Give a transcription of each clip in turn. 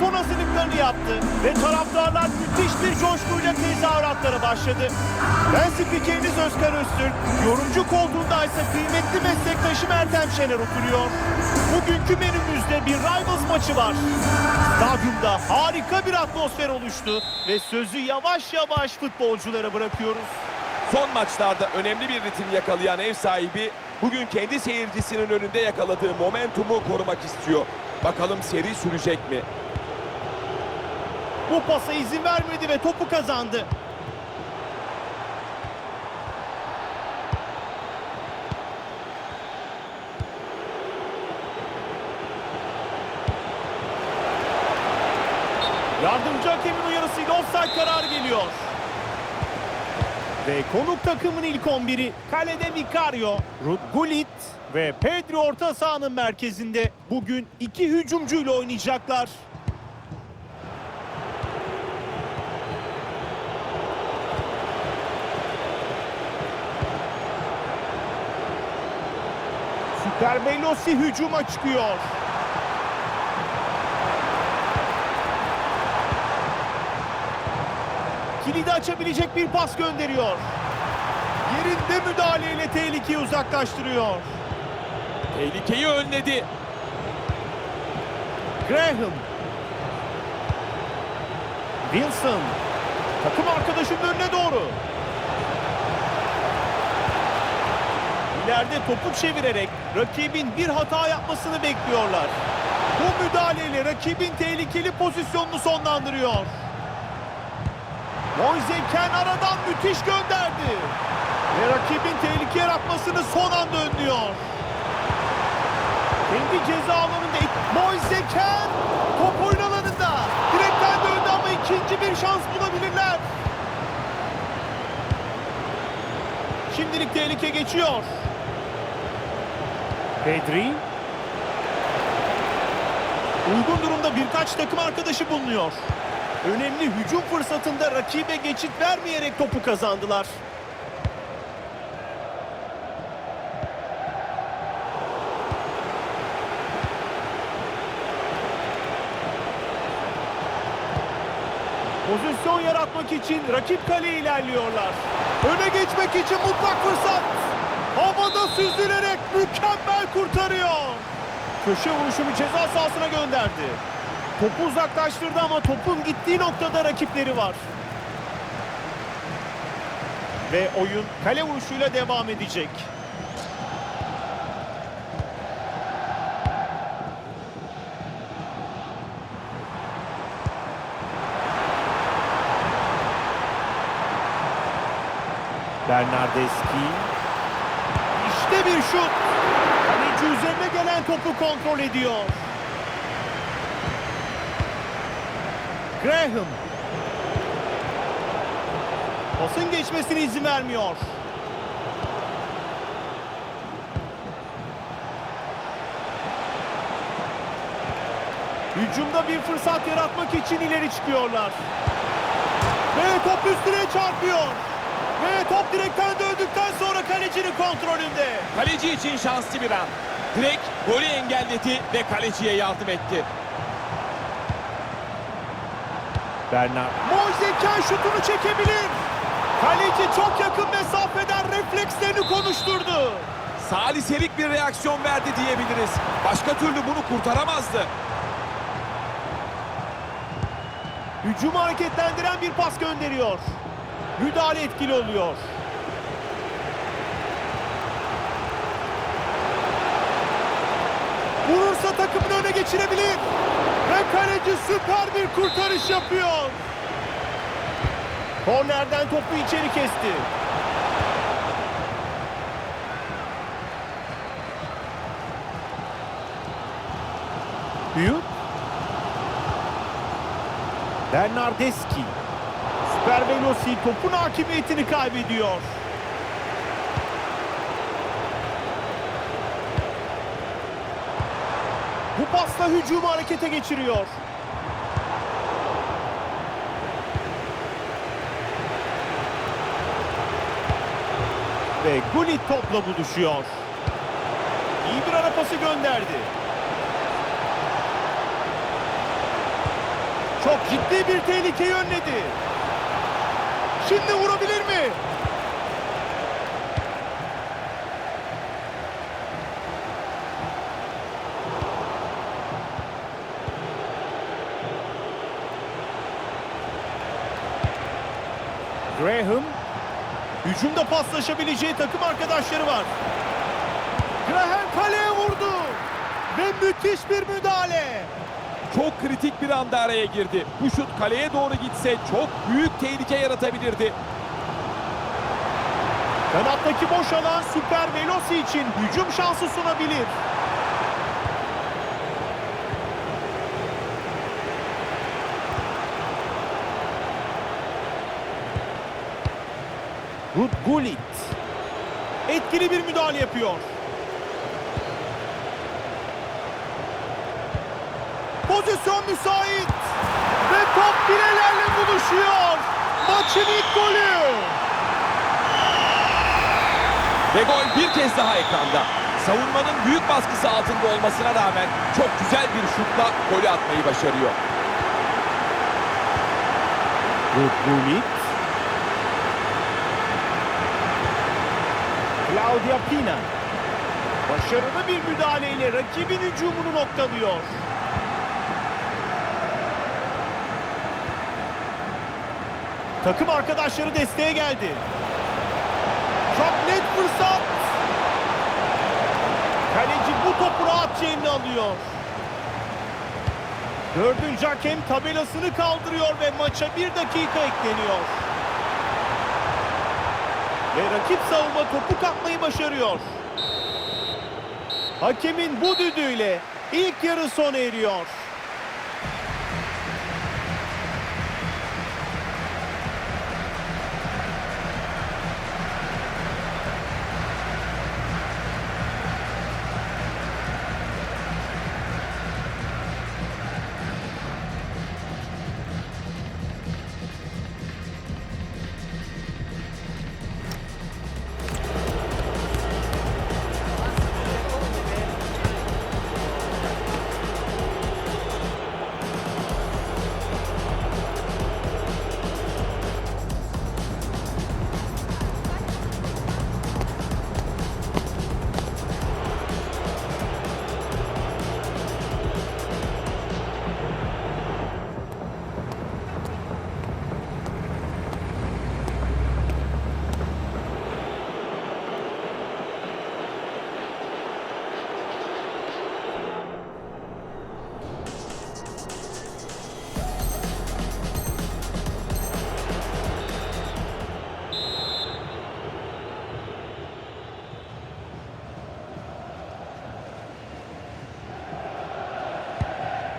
son hazırlıklarını yaptı ve taraftarlar müthiş bir coşkuyla tezahüratlara başladı. Ben spikeriniz Özkan Öztürk, yorumcu koltuğunda ise kıymetli meslektaşım Ertem Şener oturuyor. Bugünkü menümüzde bir Rivals maçı var. Stadyumda harika bir atmosfer oluştu ve sözü yavaş yavaş futbolculara bırakıyoruz. Son maçlarda önemli bir ritim yakalayan ev sahibi bugün kendi seyircisinin önünde yakaladığı momentumu korumak istiyor. Bakalım seri sürecek mi? Bu pasa izin vermedi ve topu kazandı. Yardımcı hakemin uyarısıyla offside kararı geliyor. Ve konuk takımın ilk 11'i kalede Vicario, Ruud Gullit ve Pedri orta sahanın merkezinde bugün iki hücumcuyla oynayacaklar. Süper Velosi hücuma çıkıyor. Kilidi açabilecek bir pas gönderiyor. Yerinde müdahaleyle tehlikeyi uzaklaştırıyor. Tehlikeyi önledi. Graham. Wilson. Takım arkadaşının önüne doğru. İleride topu çevirerek rakibin bir hata yapmasını bekliyorlar. Bu müdahaleyle rakibin tehlikeli pozisyonunu sonlandırıyor. Moise Ken aradan müthiş gönderdi. Ve rakibin tehlike yaratmasını son anda önlüyor. Kendi ceza alanında Moise Ken top oyun alanında. Direkten döndü ama ikinci bir şans bulabilirler. Şimdilik tehlike geçiyor. Pedri. Uygun durumda birkaç takım arkadaşı bulunuyor. Önemli hücum fırsatında rakibe geçit vermeyerek topu kazandılar. Pozisyon yaratmak için rakip kaleye ilerliyorlar. Öne geçmek için mutlak fırsat. Havada süzülerek mükemmel kurtarıyor. Köşe vuruşunu ceza sahasına gönderdi. Topu uzaklaştırdı ama topun gittiği noktada rakipleri var. Ve oyun kale vuruşuyla devam edecek. Bernardeschi. İşte bir şut. Kaleci üzerine gelen topu kontrol ediyor. Graham. Pasın geçmesine izin vermiyor. Hücumda bir fırsat yaratmak için ileri çıkıyorlar. Ve top üstüne çarpıyor. Ve top direkten döndükten sonra kalecinin kontrolünde. Kaleci için şanslı bir an. Direkt golü engelledi ve kaleciye yardım etti. Bernard. Moise Ken şutunu çekebilir. Kaleci çok yakın mesafeden reflekslerini konuşturdu. Saliselik bir reaksiyon verdi diyebiliriz. Başka türlü bunu kurtaramazdı. Hücumu hareketlendiren bir pas gönderiyor. Müdahale etkili oluyor. Vurursa takımını öne geçirebilir. Ve kaleci süper bir kurtarış yapıyor. Kornerden topu içeri kesti. Büyük. Bernardeschi. Süper Velosi topun hakimiyetini kaybediyor. Bu pasla hücumu harekete geçiriyor. Ve Gullit topla buluşuyor. İyi bir ara pası gönderdi. Çok ciddi bir tehlikeyi önledi. Şimdi vurabilir mi? Graham hücumda paslaşabileceği takım arkadaşları var. Graham kaleye vurdu ve müthiş bir müdahale. Çok kritik bir anda araya girdi. Bu şut kaleye doğru gitse çok büyük tehlike yaratabilirdi. Kanattaki boş alan Super Veloci için hücum şansı sunabilir. Ruth Gullit etkili bir müdahale yapıyor. Pozisyon müsait ve top bilelerle buluşuyor. Maçın ilk golü. Ve gol bir kez daha ekranda. Savunmanın büyük baskısı altında olmasına rağmen çok güzel bir şutla golü atmayı başarıyor. Gullit. Claudia Pina. Başarılı bir müdahaleyle rakibin hücumunu noktalıyor. Takım arkadaşları desteğe geldi. Çok net fırsat. Kaleci bu topu rahatça eline alıyor. Dördüncü hakem tabelasını kaldırıyor ve maça bir dakika ekleniyor. Ve rakip savunma topu kapmayı başarıyor. Hakemin bu düdüğüyle ilk yarı sona eriyor.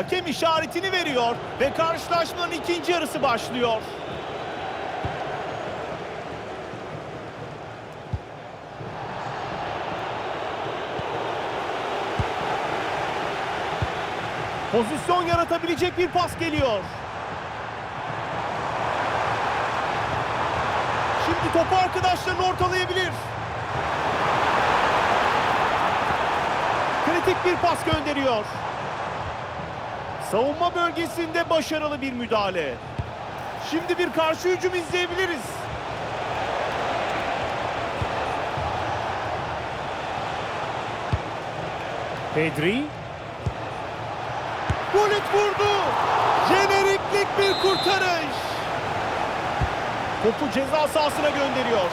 Hakem işaretini veriyor ve karşılaşmanın ikinci yarısı başlıyor. Pozisyon yaratabilecek bir pas geliyor. Şimdi topu arkadaşlarını ortalayabilir. Kritik bir pas gönderiyor. Savunma bölgesinde başarılı bir müdahale. Şimdi bir karşı hücum izleyebiliriz. Pedri. Gullit vurdu. Jeneriklik bir kurtarış. Topu ceza sahasına gönderiyor.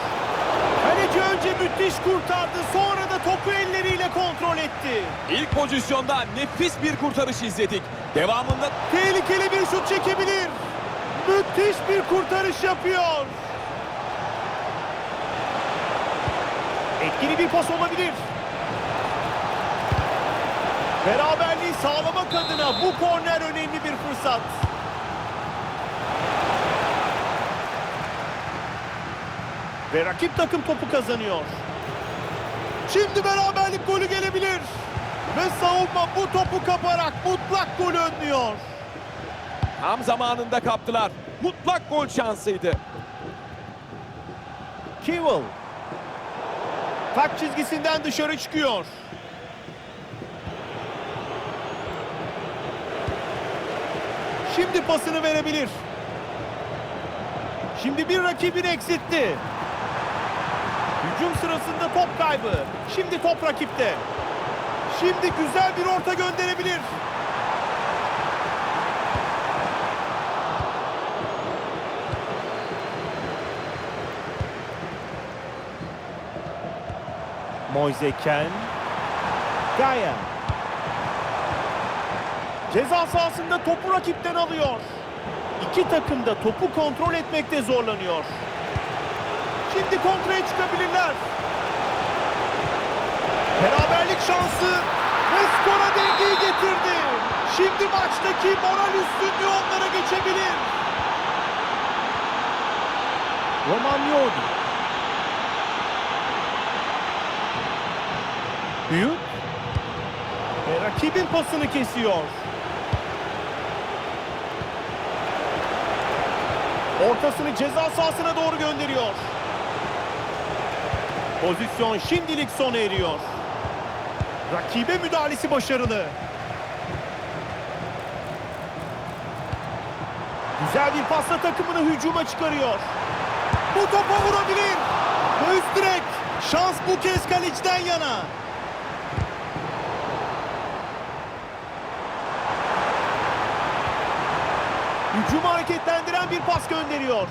Kaleci önce müthiş kurtardı. Sonra da topu elleriyle kontrol etti. İlk pozisyonda nefis bir kurtarış izledik. Devamında Tehlikeli bir şut çekebilir. Müthiş bir kurtarış yapıyor. Etkili bir pas olabilir. Beraberliği sağlamak adına bu korner önemli bir fırsat. Ve rakip takım topu kazanıyor. Şimdi beraberlik golü gelebilir. Ve savunma bu topu kaparak mutlak gol önlüyor. tam zamanında kaptılar. Mutlak gol şansıydı. Kewell. Tak çizgisinden dışarı çıkıyor. Şimdi pasını verebilir. Şimdi bir rakibini eksitti. Hücum sırasında top kaybı. Şimdi top rakipte. Şimdi güzel bir orta gönderebilir. Moiseken. Gaya. Ceza sahasında topu rakipten alıyor. İki takım da topu kontrol etmekte zorlanıyor. Şimdi kontraya çıkabilirler. Beraberlik şansı ve skora dengeyi getirdi. Şimdi maçtaki moral üstünlüğü onlara geçebilir. Romagnoli. Büyük. Ve rakibin pasını kesiyor. Ortasını ceza sahasına doğru gönderiyor. Pozisyon şimdilik sona eriyor. Rakibe müdahalesi başarılı. Güzel bir pasla takımını hücuma çıkarıyor. Bu topa vurabilir. Ve üst direk. Şans bu kez kaleciden yana. Hücumu hareketlendiren bir pas gönderiyor.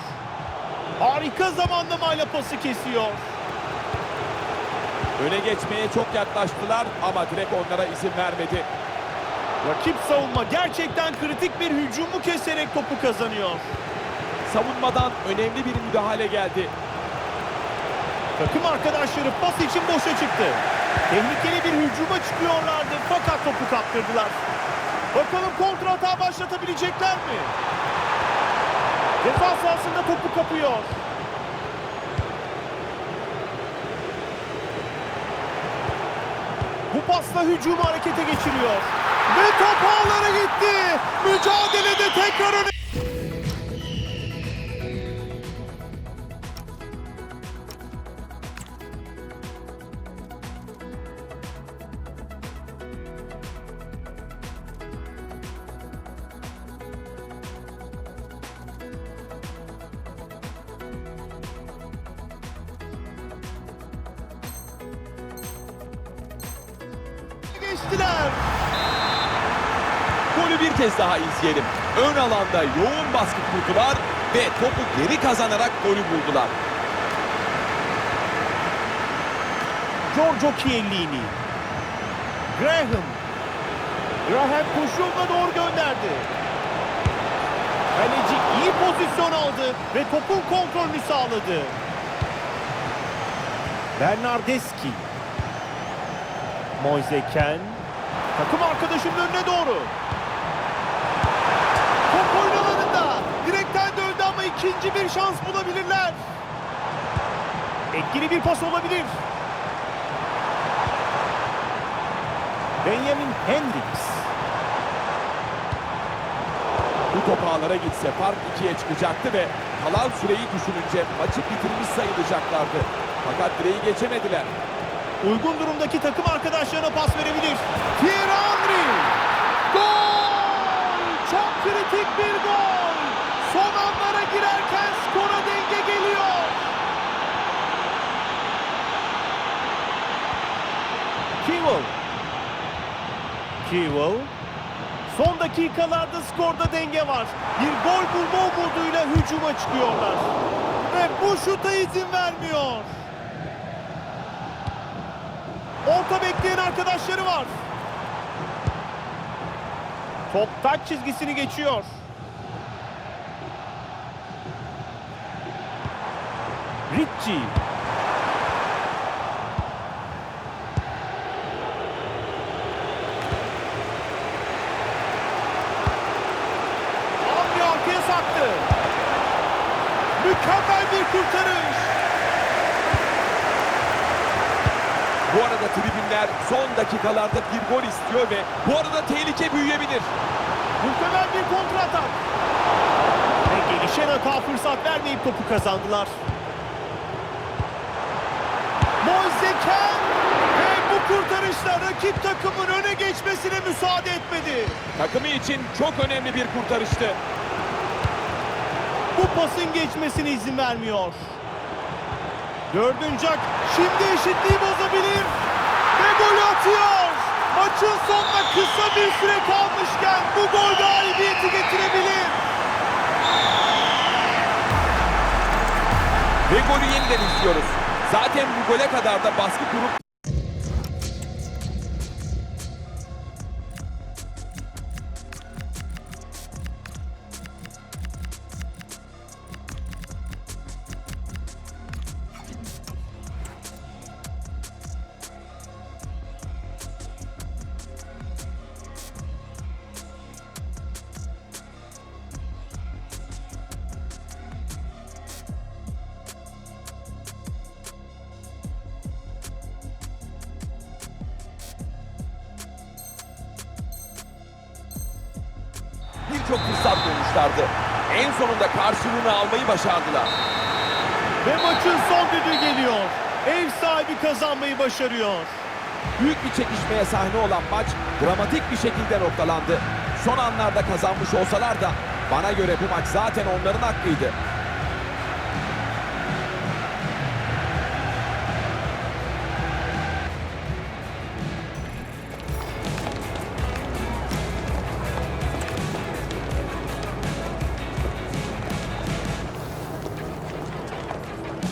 Harika zamanlamayla pası kesiyor. Öne geçmeye çok yaklaştılar ama direkt onlara izin vermedi. Rakip savunma gerçekten kritik bir hücumu keserek topu kazanıyor. Savunmadan önemli bir müdahale geldi. Takım arkadaşları pas için boşa çıktı. Tehlikeli bir hücuma çıkıyorlardı fakat topu kaptırdılar. Bakalım kontra hata başlatabilecekler mi? Ceza sahasında topu kapıyor. Pasla hücumu harekete geçiriyor. Ve top ağlara gitti. Mücadelede tekrar öne... geçtiler. Golü bir kez daha izleyelim. Ön alanda yoğun baskı kurdular ve topu geri kazanarak golü buldular. Giorgio Chiellini. Graham. Graham koşuyla doğru gönderdi. Kaleci iyi pozisyon aldı ve topun kontrolünü sağladı. Bernardeschi. Moiseken. Takım arkadaşının önüne doğru. Top oyun alanında. Direkten döndü ama ikinci bir şans bulabilirler. Etkili bir pas olabilir. Benjamin Hendricks. Bu top ağlara gitse fark ikiye çıkacaktı ve kalan süreyi düşününce maçı bitirmiş sayılacaklardı. Fakat direği geçemediler. Uygun durumdaki takım arkadaşlarına pas verebilir. Thierry Henry. Gol! Çok kritik bir gol. Son anlara girerken skora denge geliyor. Kewell. Kewell. Son dakikalarda skorda denge var. Bir gol bulma umuduyla hücuma çıkıyorlar. Ve bu şuta izin vermiyor. Orta bekleyen arkadaşları var. Top taç çizgisini geçiyor. Ricci. Abi arkaya saktı. Mükemmel bir kurtarış. Bu arada tribünler son dakikalarda bir gol istiyor ve bu arada tehlike büyüyebilir. Muhtemel bir kontratak. Ve gelişen hata fırsat vermeyip topu kazandılar. Moiseken ve bu kurtarış kurtarışla rakip takımın öne geçmesine müsaade etmedi. Takımı için çok önemli bir kurtarıştı. Bu pasın geçmesine izin vermiyor. Dördüncü şimdi eşitliği bozabilir. Ve golü atıyor. Maçın sonuna kısa bir süre kalmışken bu gol galibiyeti getirebilir. Ve golü yeniden izliyoruz. Zaten bu gole kadar da baskı kurup birçok fırsat bulmuşlardı. En sonunda karşılığını almayı başardılar. Ve maçın son düdüğü geliyor. Ev sahibi kazanmayı başarıyor. Büyük bir çekişmeye sahne olan maç dramatik bir şekilde noktalandı. Son anlarda kazanmış olsalar da bana göre bu maç zaten onların hakkıydı.